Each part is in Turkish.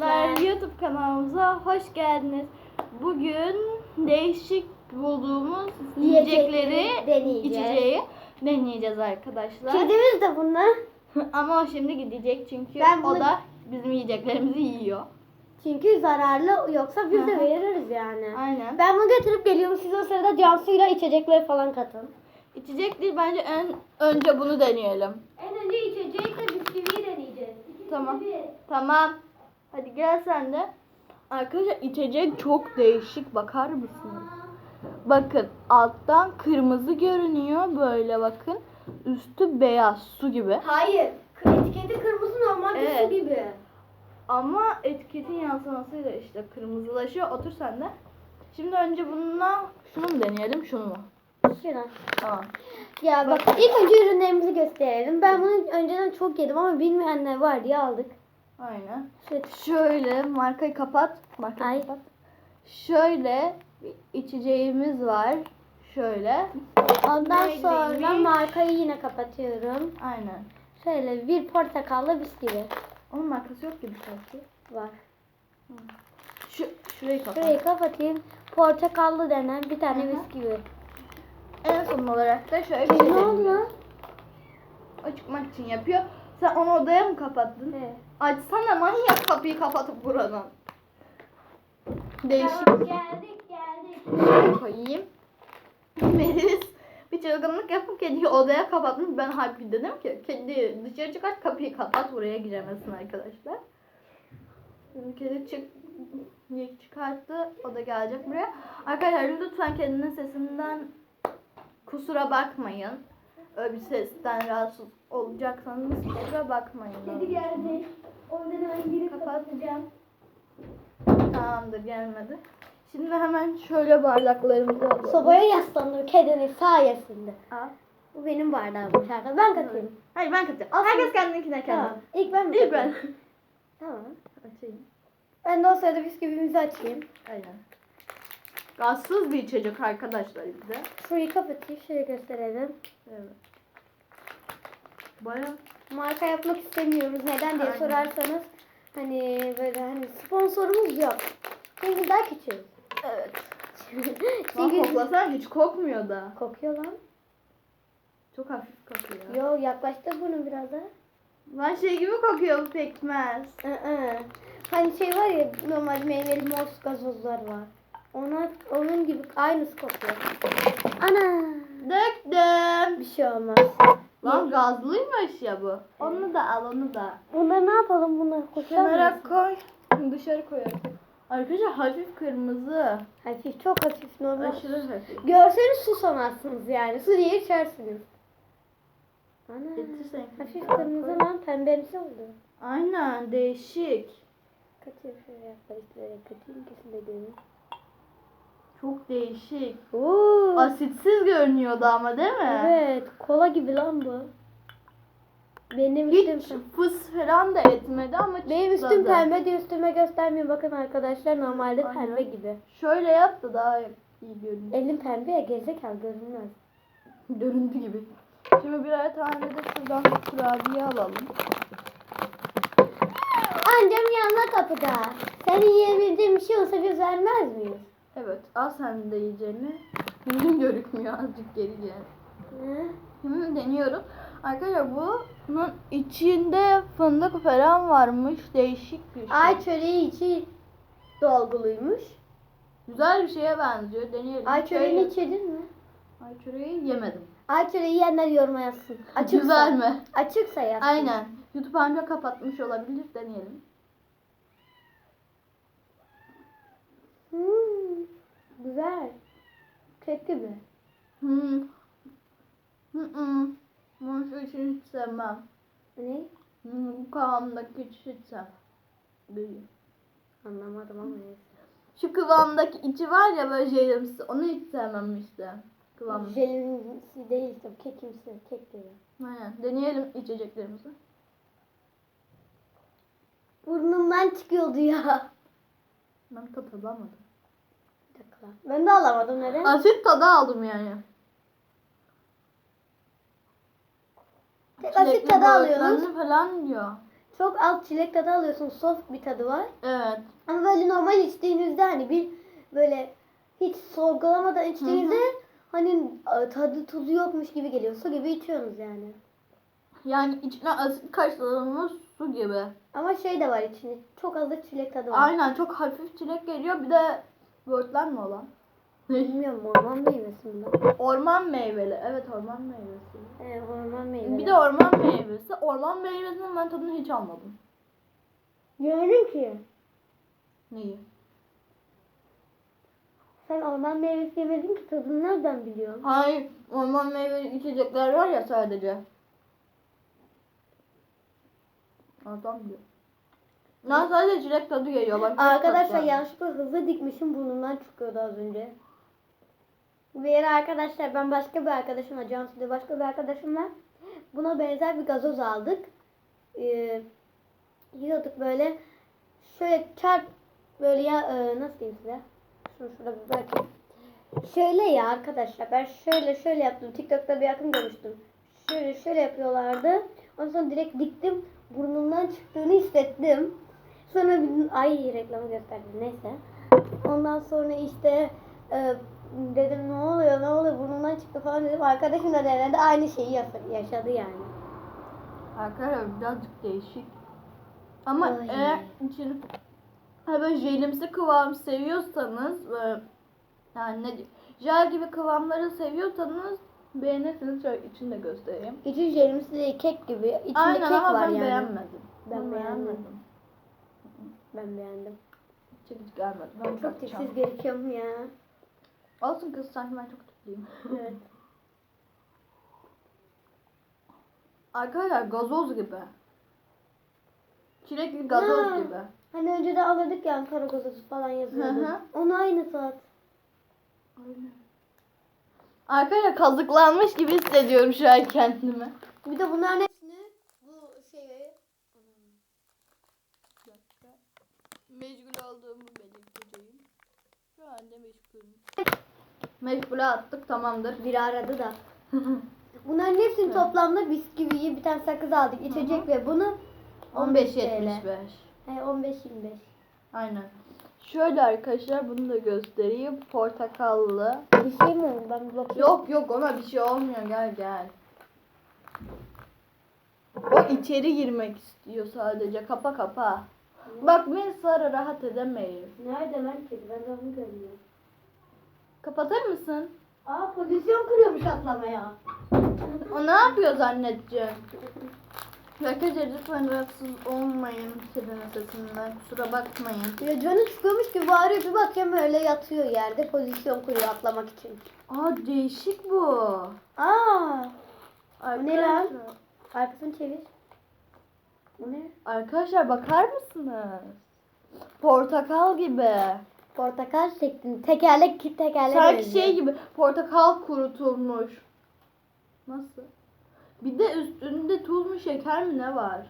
arkadaşlar. YouTube kanalımıza hoş geldiniz. Bugün değişik bulduğumuz Yiyecekleri deneyeceğiz. içeceği deneyeceğiz arkadaşlar. Kedimiz de bunlar. Ama o şimdi gidecek çünkü Ben o bunu- da bizim yiyeceklerimizi yiyor. Çünkü zararlı yoksa biz Hı de veririz yani. Aynen. Ben bunu götürüp geliyorum. Siz o sırada Cansu'yla içecekleri falan katın. İçecek değil bence en önce bunu deneyelim. En önce içecekle bisküviyi deneyeceğiz. Tamam. Tamam. Hadi gel sen de. Arkadaşlar içecek çok değişik bakar mısınız? Bakın alttan kırmızı görünüyor böyle bakın. Üstü beyaz su gibi. Hayır. Etiketi kırmızı normal bir Evet. su gibi. Ama etiketin yansımasıyla işte kırmızılaşıyor. Otur sen de. Şimdi önce bununla şunu mu deneyelim şunu mu? Şuna. Tamam. Ya bak ilk önce ürünlerimizi gösterelim. Ben bunu önceden çok yedim ama bilmeyenler var diye aldık. Aynen. Şöyle Şöyle markayı kapat. Markayı Ay. kapat. Şöyle içeceğimiz var. Şöyle. Ondan Neydi, sonra neymiş? markayı yine kapatıyorum. Aynen. Şöyle bir portakallı bisküvi Onun markası yok gibi sanki. var. Şu şurayı kapat. Şurayı kapatayım. Portakallı denen bir tane Hı hı. bisküvi. En son olarak da şöyle bir şey Ne oldu? O çıkmak için yapıyor. Sen onu odaya mı kapattın? Evet. Açsana manyak kapıyı kapatıp buradan. Değişik. geldik geldik. Şöyle koyayım. Melis bir çılgınlık yapıp kediyi odaya kapatmış. Ben halbuki dedim ki kedi dışarı çıkart kapıyı kapat buraya giremezsin arkadaşlar. Şimdi kedi çık çıkarttı. O da gelecek buraya. Arkadaşlar lütfen kedinin sesinden kusura bakmayın. Bir sesten rahatsız olacaksanız kusura bakmayın. Kedi geldi. Oradan hemen girip kapatacağım. Tamamdır gelmedi. Şimdi hemen şöyle bardaklarımızı alalım. Sobaya yaslanıyor kedinin sayesinde. Al. Bu benim bardağımmış arkadaşlar. Ben katayım. Hayır ben katacağım. Al Herkes kendininkine kendi. Tamam. İlk ben mi İlk ben. katayım? Tamam. Açayım. Ben de o sırada bisküvimizi açayım. Aynen. Gazsız bir içecek arkadaşlar bize. Şurayı kapatayım. Şöyle gösterelim. Evet. Baya Marka yapmak istemiyoruz. Neden diye Aynen. sorarsanız hani böyle hani sponsorumuz yok. Çünkü daha küçüğüz. evet. Lan Çünkü koklasana hiç kokmuyor da. kokuyor lan. Çok hafif kokuyor. Yo yaklaştır bunu biraz da. Lan şey gibi kokuyor bu pekmez. Iı. Hani şey var ya normal meyveli mor gazozlar var. Ona onun gibi aynısı kokuyor. Ana Döktüm. bir şey olmaz. Lan gazlıymış ya bu. Onu da al onu da. Bunları ne yapalım bunları Kenara koşalım. koy. Dışarı koyalım. Arkadaşlar hafif kırmızı. Hafif çok hafif normal. Aşırı hafif. Görseniz susamazsınız yani. Su diye içersiniz. Ana. Getirsen. Hafif kırmızı lan pembemsi oldu. Aynen değişik. Kaçıyor şöyle yaklaştırarak kaçayım kesin de görün. Çok değişik. Oo. Asitsiz görünüyordu ama değil mi? Evet kola gibi lan bu. Benim Hiç üstüm fıs falan da etmedi ama benim üstüm pembe diye üstüme göstermiyor. Bakın arkadaşlar normalde Aynen. pembe gibi. Şöyle yap da daha iyi görünüyor. Elim pembe ya gerizekalı görünmez. Görüntü gibi. Şimdi birer tane de şuradan kurabiye alalım. Ancam yanına kapıda. Senin yiyebildiğin bir şey olsa biz vermez miyiz? Evet al sen de yiyeceğini. Yüzün görükmüyor azıcık geri gel. Şimdi deniyorum. Arkadaşlar bunun içinde fındık falan varmış. Değişik bir şey. Ay çöreği içi dolguluymuş. Güzel bir şeye benziyor. Deneyelim. Ay çöreğini yedin mi? Ay çöreği yemedim. Ay çöreği yiyenler yoruma yazsın. Açıksa. Güzel mi? Açıksa yazsın. Aynen. YouTube amca kapatmış olabilir. Deneyelim. Hmm, güzel. Kek gibi. Hmm. Hı hı. Bunu hiç sevmem. Ne? Hmm, bu kıvamdaki hiç sevmem. Değil. Anlamadım ama neyse. Şu kıvamdaki içi var ya böyle jelimsi. Onu hiç sevmem işte. Kıvam. Jelimsi değil işte kekimsi. Kek gibi. Aynen. Deneyelim içeceklerimizi. Burnumdan çıkıyordu ya. Ben tat alamadım. Ben de alamadım neden? Asit tadı aldım yani. Tek Çilekli tadı alıyorsunuz. böğürtlenli falan diyor. çok alt çilek tadı alıyorsun. Soft bir tadı var. Evet. Ama böyle normal içtiğinizde hani bir böyle hiç sorgulamadan içtiğinizde hani e, tadı tuzu yokmuş gibi geliyor. Su gibi içiyorsunuz yani. Yani içine asit karıştırılmış su gibi. Ama şey de var içinde. Çok az da çilek tadı var. Aynen çok hafif çilek geliyor. Bir de böğürtlen mi olan? Bilmiyorum orman meyvesi mi lan? Orman meyveli. Evet orman meyvesi. Evet orman meyvesi. Bir de orman meyvesi. Orman meyvesinin ben tadını hiç almadım. Diyorum ki Neyi? sen orman meyvesi yemedin ki tadını nereden biliyorsun? Hayır. Orman meyveli içecekler var ya sadece. Adam diyor. Ben sadece çilek tadı geliyor. Bak, Arkadaşlar yanlışlıkla hızlı dikmişim burnumdan çıkıyordu az önce. Bir yere arkadaşlar ben başka bir arkadaşımla Cansu'da başka bir arkadaşımla buna benzer bir gazoz aldık. Ee, yiyorduk böyle. Şöyle çarp böyle ya e, nasıl diyeyim size? Şunu şurada bir bırakayım. Şöyle ya arkadaşlar ben şöyle şöyle yaptım. TikTok'ta bir yakın görmüştüm. Şöyle şöyle yapıyorlardı. Ondan sonra direkt diktim. Burnumdan çıktığını hissettim. Sonra bir, ay reklamı gösterdim neyse. Ondan sonra işte e, dedim ne oluyor ne oluyor burnumdan çıktı falan dedim. Arkadaşım da denedi aynı şeyi yaşadı yani. Arkadaşlar birazcık değişik. Ama Ay. eğer için ha böyle jelimsi kıvam seviyorsanız böyle, yani ne jel gibi kıvamları seviyorsanız beğenirsiniz. Şöyle içini de göstereyim. İçi jelimsi değil kek gibi. İçinde Aynen kek ama var ben yani. beğenmedim. Ben beğenmedim. Ben beğendim. Hiç hiç gelmedi. Ben Çok tipsiz gerekiyorum ya. Olsun kız sanki ben çok tipliyim. Evet. Arkadaşlar gazoz gibi. Çilekli gazoz Ha. gibi. Hani önceden alırdık ya Ankara gazozu falan yazıyordu. Hı hı. Onu aynı tat. Arkadaşlar kazıklanmış gibi hissediyorum şu an kendimi. Bir de bunların hepsini bu şeyi Meşgul olduğumu belirteceğim. Şu anda meşgulüm. Meşgule attık tamamdır. biri aradı da. Bunların hepsini toplamda bisküviyi bir tane sakız aldık. içecek ve bunu 15 TL. 15.75. He 15-25. Aynen. Şöyle arkadaşlar bunu da göstereyim. Portakallı. Bir şey mi oldu? Ben bir bakayım. Yok yok ona bir şey olmuyor gel gel. O içeri girmek istiyor sadece. Kapa kapa. Bak ben Sara rahat edemeyiz. Nerede lan kedi? Ben de onu görmüyorum. Kapatır mısın? Aa pozisyon kuruyormuş atlamaya. O ne yapıyor zannedeceğim? Arkadaşlar lütfen rahatsız olmayın kedinin sesinden. Kusura bakmayın. Ya canı çıkıyormuş gibi bağırıyor. Bir bakıyorum öyle yatıyor yerde pozisyon kuruyor atlamak için. Aa değişik bu. Aa ne lan? Arkadaşlar, arkasını çevir. Bu ne? arkadaşlar bakar mısınız? Portakal gibi. Portakal şeklinde. Tekerlek tekerlek Sanki benziyor. şey gibi portakal kurutulmuş. Nasıl? Bir de üstünde tuz mu şeker mi ne var?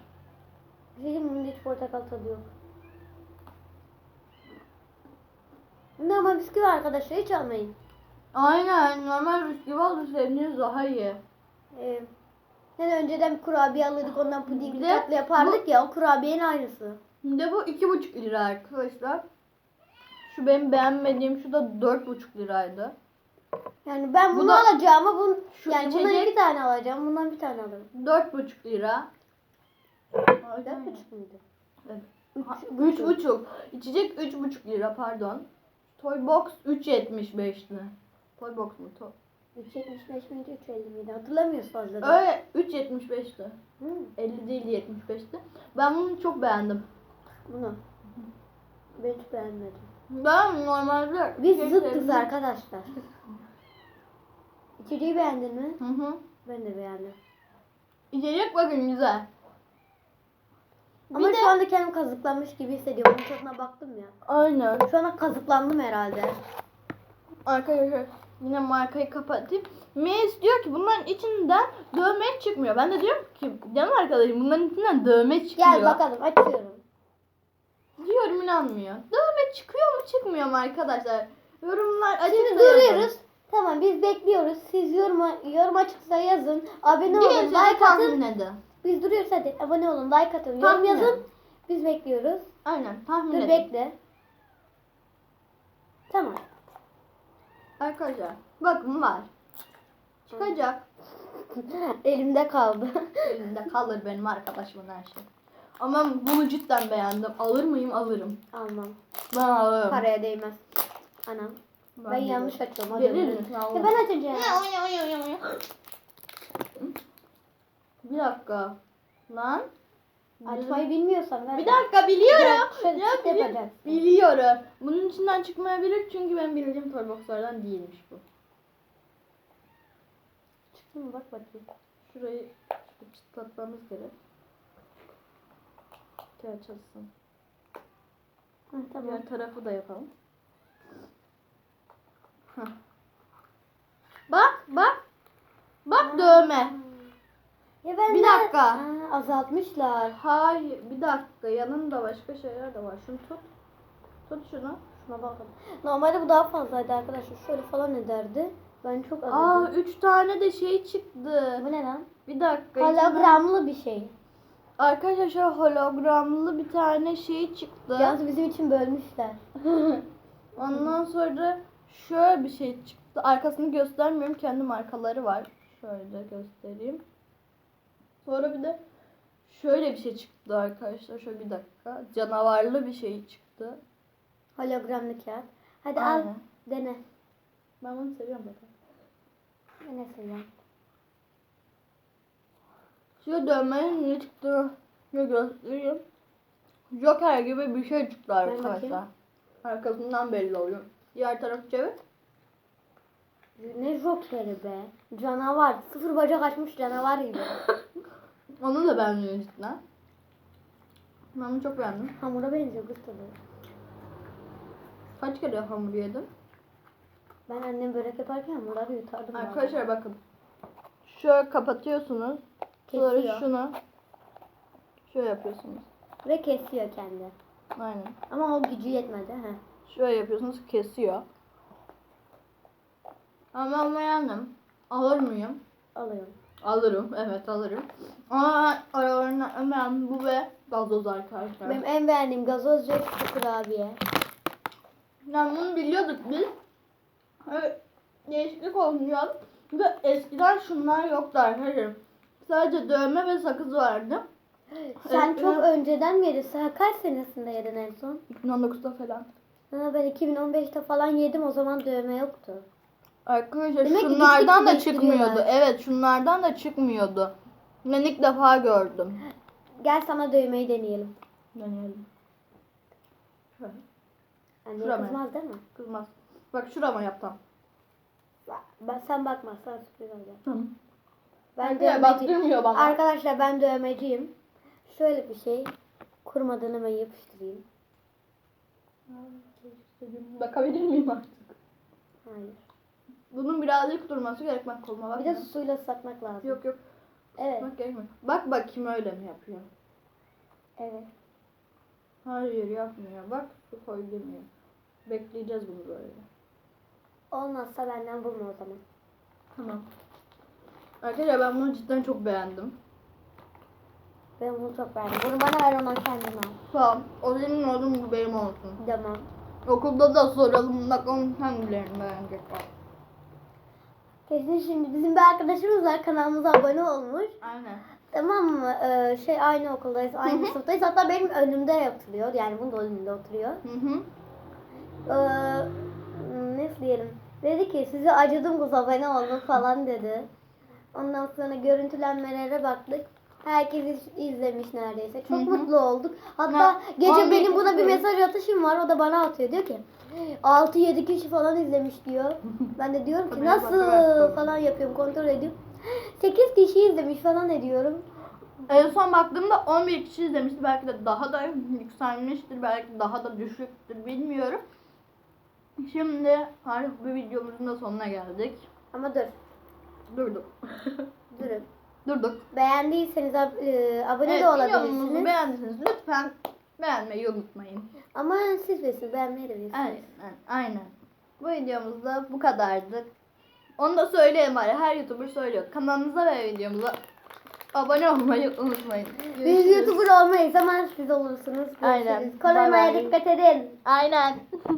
Bunda hiç portakal tadı yok. Ne ama bisküvi arkadaşlar hiç almayın. Aynen normal bisküvi alırsanız daha iyi. Ee, yani önceden bir kurabiye alırdık ondan puding Bir de tatlı yapardık ya o kurabiyenin aynısı. De bu iki buçuk lira arkadaşlar. Şu benim beğenmediğim şu da dört buçuk liraydı. Yani ben Bu bunu da- alacağım ama bunu, Şu yani bundan içecek- iki tane alacağım. Bundan bir tane alırım. Dört buçuk lira. Dört buçuk muydu? Evet. Üç, Üç buçuk. İçecek üç buçuk lira pardon. Toy box 3.75'ti. Toy box mu? To Üç yetmiş beş miydi? Üç elli miydi? Hatırlamıyoruz fazla da. Öyle 3.75'ti. Hı, 50 değil 75'ti. Ben bunu çok beğendim. bunu. Ben hiç beğenmedim. Ben normalde Biz şey zıttız arkadaşlar. İçeriği beğendin mi? Hı hı. Ben de beğendim. İçecek bakın güzel. Ama Bir de- şu anda kendimi kazıklanmış gibi hissediyorum. Bunun tadına baktım ya. Aynen. Şu anda kazıklandım herhalde. Arkadaşlar yine markayı kapatayım. Meis diyor ki bunların içinden dövme çıkmıyor. Ben de diyorum ki canım arkadaşım bunların içinden dövme çıkıyor. Gel bakalım açıyorum. Diyorum inanmıyor. Dövme çıkıyor mu çıkmıyor mu arkadaşlar? Yorumlar yazın. duruyoruz. Tamam biz bekliyoruz. Siz yorum, yorum açıksa yazın. Abone olun. Diğerleri Like atın. edin. Biz duruyoruz hadi. Abone olun, like atın, yorum Tahmin yazın. et. Biz bekliyoruz. Aynen tahmin Dur edin. bekle. Tamam. Arkadaşlar bakın var. Çıkacak. Elimde kaldı. Elinde kalır benim arkadaşımın her şey. Ama bunu cidden beğendim. Alır mıyım? Alırım. Almam. Ben alırım. Paraya değmez. Anam. Ben, de yanlış açıyorum. Verir adamı. misin? Ya ben açacağım. Bir dakika. Lan. Açmayı bilmiyorsan ver. Bir dakika biliyorum. Şöyle Ya çıt bili- yapacaksın. biliyorum. Bunun içinden çıkmayabilir çünkü ben bildiğim toyboxlardan değilmiş bu. Çıktı mı bak bakayım. Şurayı şöyle çıtlatmamız gerek. Ki açılsın. Hı, tamam. Diğer tarafı da yapalım. Hah. Bak bak. Bak dövme. Ya ben Bir de- dakika. Aa, azaltmışlar. Hayır bir dakika yanında başka şeyler de var. Şunu tut. Tut şunu. Şuna bakın. Normalde bu daha fazlaydı arkadaşlar. Şöyle falan ederdi. Ben çok Aa ödedim. üç tane de şey çıktı. Bu ne lan? Bir dakika. içinden- Hologramlı bir şey. Arkadaşlar şöyle hologramlı bir tane şey çıktı. Yalnız bizim için bölmüşler. Ondan sonra şöyle bir şey çıktı. Arkasını göstermiyorum. Kendi markaları var. Şöyle göstereyim. Sonra bir de şöyle bir şey çıktı arkadaşlar. Şöyle bir dakika. Canavarlı bir şey çıktı. Hologramlı kağıt. Hadi al Aynen. dene. Ben bunu seviyorum zaten. Ben ne seviyorum? Şu dövmenin ne çıktı? Ne göstereyim. Joker gibi bir şey çıktı arkadaşlar. Arkasından belli oluyor. Diğer tarafı çevir. Ne jokeri be. Canavar. Sıfır bacak açmış canavar gibi. Onu da beğendim cidden. Ben bunu çok beğendim. Hamura benziyor kız tadı. Kaç kere hamur yedim? Ben annem börek yaparken hamurları yutardım. Arkadaşlar bakın. Şöyle kapatıyorsunuz. Sonra Kesiyor. şunu şöyle yapıyorsunuz. Ve kesiyor kendi. Aynen. Ama o gücü yetmedi. He. Şöyle yapıyorsunuz kesiyor. Ama ben beğendim. Alır mıyım? Alıyorum. Alırım. Evet alırım. Ama ben aralarından en beğendim bu ve gazoz arkadaşlar. Benim en beğendiğim gazoz ve kurabiye. Yani bunu biliyorduk biz. Evet, değişiklik olmuyor. Ve eskiden şunlar yoktu arkadaşlar. Sadece dövme ve sakız vardı. Sen Evet, çok önceden yedin? Sen kaç senesinde yedin en son? 2019'da falan. Ha, ben 2015'te falan yedim o zaman dövme yoktu. Arkadaşlar Demek şunlardan da çıkmıyordu. Evet şunlardan da çıkmıyordu. Ben ilk defa gördüm. Gel sana dövmeyi deneyelim. Deneyelim. Şöyle. Anne Şurama. kızmaz değil mi? Kızmaz. Bak şurama yaptım. Ben, sen bakma sana sürpriz olacak. Tamam. Ben Arkadaşlar baktırmıyor bana. Arkadaşlar ben dövmeciyim. Şöyle bir şey. Kurmadığını ben yapıştırayım. Bakabilir miyim artık? Hayır. Bunun birazcık durması gerek. Bak koluma bak. Bir de suyla ıslatmak lazım. Yok yok. Evet. Bak gerekmiyor. Bak bakayım öyle mi yapıyor? Evet. Hayır yapmıyor. Bak su koy demiyor. Bekleyeceğiz bunu böyle. Olmazsa benden bulma o zaman. Tamam. Arkadaşlar ben bunu cidden çok beğendim. Ben bunu çok beğendim. Bunu bana ver ondan kendin al. Tamam. O senin olsun bu benim olsun. Tamam. Okulda da soralım bakalım hangilerini beğenecekler. Kesin şimdi bizim bir arkadaşımız var kanalımıza abone olmuş. Aynen. Tamam mı? Ee, şey aynı okuldayız, aynı sınıftayız. Hatta benim önümde oturuyor. Yani bunun da önümde oturuyor. Hı hı. Ee, nasıl diyelim? Dedi ki size acıdım kız abone olun falan dedi. Ondan sonra görüntülenmelere baktık. Herkes iz- izlemiş neredeyse. Çok Hı hı. mutlu olduk. Hatta Ha, gece benim buna bir mesaj atışım var. O da bana atıyor. Diyor ki 6-7 kişi falan izlemiş diyor. Ben de diyorum ki Tabii, nasıl falan yapıyorum kontrol ediyorum. 8 kişi izlemiş falan ediyorum. En son baktığımda 11 kişi izlemişti. Belki de daha da yükselmiştir. Belki daha da düşüktür. Bilmiyorum. Şimdi artık bir videomuzun da sonuna geldik. Ama dur. Durduk. Durun. Durduk. Beğendiyseniz ab- e, abone de videomuzu olabilirsiniz. beğendiyseniz lütfen beğenmeyi unutmayın. Ama siz bilirsiniz beğenmeyi de bilirsiniz. Aynen, aynen. Bu videomuz da bu kadardı. Onu da söyleyeyim bari. Her YouTuber söylüyor. Kanalımıza ve videomuza Abone olmayı unutmayın. Biz Görüşürüz. YouTuber olmayız ama siz olursunuz. Aynen. Görüşürüz. Koronaya dikkat edin. Aynen.